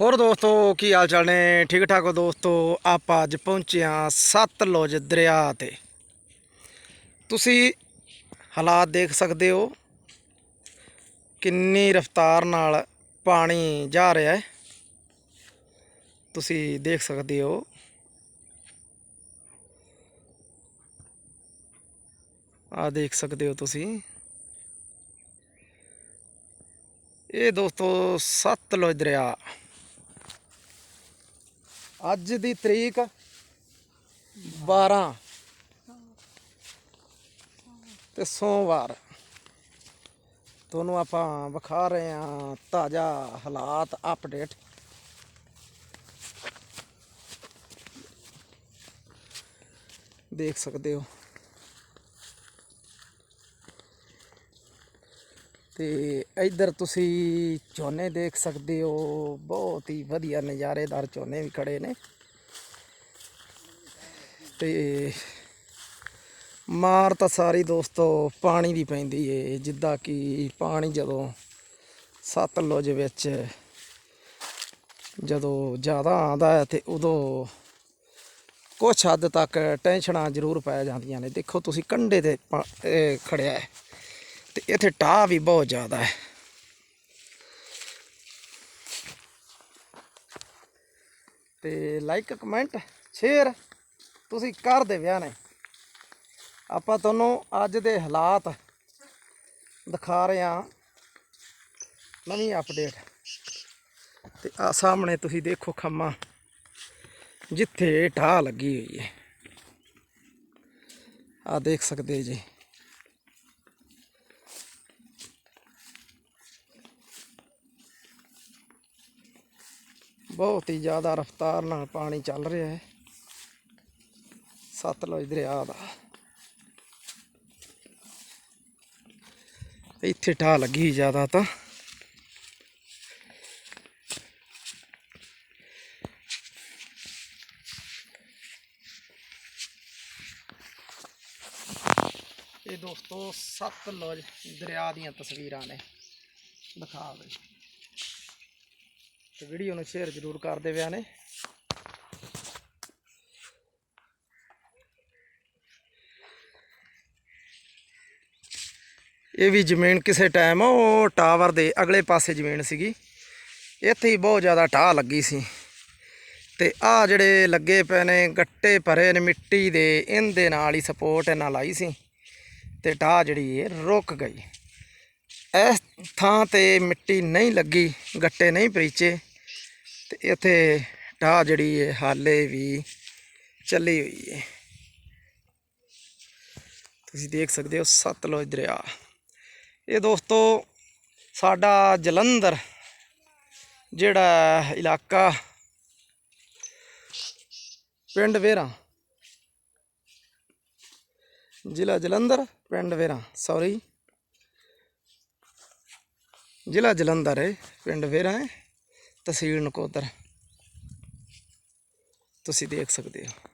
ਹੋਰ ਦੋਸਤੋ, ਕੀ ਹਾਲ ਚਾਲ ਨੇ? ਠੀਕ ਠਾਕ ਹੋ ਦੋਸਤੋ? ਆਪਾਂ ਅੱਜ ਪਹੁੰਚੇ ਹਾਂ ਸਤਲੁਜ ਦਰਿਆ ਤੇ। ਤੁਸੀਂ ਹਾਲਾਤ ਦੇਖ ਸਕਦੇ ਹੋ, ਕਿੰਨੀ ਰਫ਼ਤਾਰ ਨਾਲ ਪਾਣੀ ਜਾ ਰਿਹਾ ਹੈ। ਤੁਸੀਂ ਦੇਖ ਸਕਦੇ ਹੋ ਆ ਦੇਖ ਸਕਦੇ ਹੋ ਤੁਸੀਂ। ਇਹ ਦੋਸਤੋ ਸਤਲੁਜ ਦਰਿਆ। ਅੱਜ ਦੀ ਤਰੀਕ 12 ਤੇ ਸੋਮਵਾਰ। ਤੁਹਾਨੂੰ ਆਪਾਂ ਵਿਖਾ ਰਹੇ ਹਾਂ ਤਾਜ਼ਾ ਹਾਲਾਤ ਅਪਡੇਟ ਦੇਖ ਸਕਦੇ ਹੋ। ਤੇ ਇੱਧਰ ਤੁਸੀਂ ਝੋਨੇ ਦੇਖ ਸਕਦੇ ਹੋ, ਬਹੁਤ ਹੀ ਵਧੀਆ ਨਜ਼ਾਰੇਦਾਰ ਝੋਨੇ ਵੀ ਖੜੇ ਨੇ। ਤੇ ਮਾਰ ਤਾਂ ਸਾਰੀ ਦੋਸਤੋ ਪਾਣੀ ਦੀ ਪੈਂਦੀ ਏ, ਜਿੱਦਾਂ ਕਿ ਪਾਣੀ ਜਦੋਂ ਸਤਲੁਜ ਵਿੱਚ ਜਦੋਂ ਜ਼ਿਆਦਾ ਆਉਂਦਾ ਹੈ ਤੇ ਉਦੋਂ ਕੁਛ ਹੱਦ ਤੱਕ ਟੈਨਸ਼ਨਾਂ ਜ਼ਰੂਰ ਪੈ ਜਾਂਦੀਆਂ ਨੇ। ਦੇਖੋ ਤੁਸੀਂ ਕੰਢੇ ਤੇ ਪਾ- ਇਹ ਖੜਿਆ ਹੈ। ਤੇ ਇੱਥੇ ਟਾਹ ਵੀ ਬਹੁਤ ਜ਼ਿਆਦਾ ਹੈ। ਤੇ ਲਾਈਕ ਕਮੈਂਟ ਸ਼ੇਅਰ ਤੁਸੀਂ ਕਰ ਦੇ ਵਿਆਹ ਨੇ। ਆਪਾਂ ਤੁਹਾਨੂੰ ਅੱਜ ਦੇ ਹਾਲਾਤ ਦਿਖਾ ਰਹੇ ਹਾਂ। ਨਵੀਂ ਅਪਡੇਟ ਤੇ ਆ ਸਾਹਮਣੇ ਤੁਸੀਂ ਦੇਖੋ ਖੰਮਾ, ਜਿੱਥੇ ਢਾਹ ਲੱਗੀ ਹੋਈ ਹੈ। ਆ ਦੇਖ ਸਕਦੇ ਜੀ। ਬਹੁਤ ਹੀ ਜ਼ਿਆਦਾ ਰਫ਼ਤਾਰ ਨਾਲ ਪਾਣੀ ਚੱਲ ਰਿਹਾ ਹੈ। ਸਤਲੁਜ ਦਰਿਆ ਦਾ। ਇੱਥੇ ਢਾਹ ਲੱਗੀ ਜ਼ਿਆਦਾ ਤਾਂ। ਇਹ ਦੋਸਤੋ ਸਤਲੁਜ ਦਰਿਆ ਦੀਆਂ ਤਸਵੀਰਾਂ ਨੇ। ਦਿਖਾ ਦੇ ਤੇ ਵੀਡੀਓ ਨੂੰ ਸ਼ੇਅਰ ਜ਼ਰੂਰ ਕਰ ਦੇਵਿਆ ਨੇ ਇਹ ਵੀ ਜ਼ਮੀਨ ਕਿਸੇ ਟਾਈਮ ਉਹ ਟਾਵਰ ਦੇ ਅਗਲੇ ਪਾਸੇ ਜ਼ਮੀਨ ਸੀਗੀ। ਇੱਥੇ ਹੀ ਬਹੁਤ ਜ਼ਿਆਦਾ ਢਾਹ ਲੱਗੀ ਸੀ। ਤੇ ਆ ਜਿਹੜੇ ਲੱਗੇ ਪਏ ਨੇ, ਗੱਟੇ ਭਰੇ ਨੇ ਮਿੱਟੀ ਦੇ, ਇਹਦੇ ਨਾਲ ਹੀ ਸਪੋਰਟ ਇਹਨਾਂ ਲਾਈ ਸੀ। ਤੇ ਢਾਹ ਜਿਹੜੀ ਇਹ ਰੁਕ ਗਈ। ਇਸ ਥਾਂ ਤੇ ਮਿੱਟੀ ਨਹੀਂ ਲੱਗੀ, ਗੱਟੇ ਨਹੀਂ ਪਰੀਚੇ। ਤੇ ਇੱਥੇ ਢਾਹ ਜਿਹੜੀ ਹੈ ਹਾਲੇ ਵੀ ਚੱਲੀ ਹੋਈ ਹੈ ਤੁਸੀਂ ਦੇਖ ਸਕਦੇ ਹੋ, ਸਤਲੁਜ ਦਰਿਆ। ਇਹ ਦੋਸਤੋ ਸਾਡਾ ਜਲੰਧਰ, ਜਿਹੜਾ ਇਲਾਕਾ ਪਿੰਡ ਵੇਰਾ। ਜ਼ਿਲ੍ਹਾ ਜਲੰਧਰ, ਪਿੰਡ ਵੇਰਾ ਸੌਰੀ ਜ਼ਿਲ੍ਹਾ ਜਲੰਧਰ ਹੈ ਪਿੰਡ ਵੇਰਾ ਹੈ ਤਹਿਸੀਲ ਨਕੋਦਰ ਤੁਸੀਂ ਦੇਖ ਸਕਦੇ ਹੋ।